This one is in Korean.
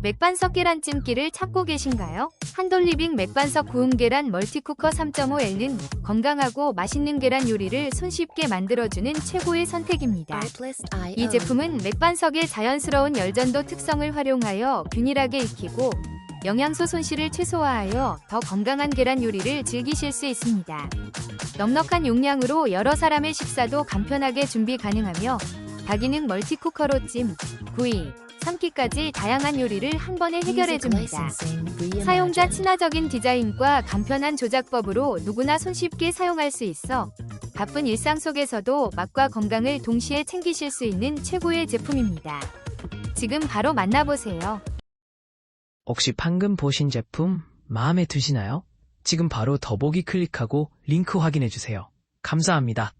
맥반석 계란찜기를 찾고 계신가요? 한돌리빙 맥반석 구운 계란 멀티쿠커 3.5L은 건강하고 맛있는 계란 요리를 손쉽게 만들어주는 최고의 선택입니다. 이 제품은 맥반석의 자연스러운 열전도 특성을 활용하여 균일하게 익히고 영양소 손실을 최소화하여 더 건강한 계란 요리를 즐기실 수 있습니다. 넉넉한 용량으로 여러 사람의 식사도 간편하게 준비 가능하며 다기능 멀티쿠커로 찜, 구이, 삶기까지 다양한 요리를 한 번에 해결해 줍니다. 사용자 친화적인 디자인과 간편한 조작법으로 누구나 손쉽게 사용할 수 있어 바쁜 일상 속에서도 맛과 건강을 동시에 챙기실 수 있는 최고의 제품입니다. 지금 바로 만나보세요. 혹시 방금 보신 제품 마음에 드시나요? 지금 바로 더보기 클릭하고 링크 확인해주세요. 감사합니다.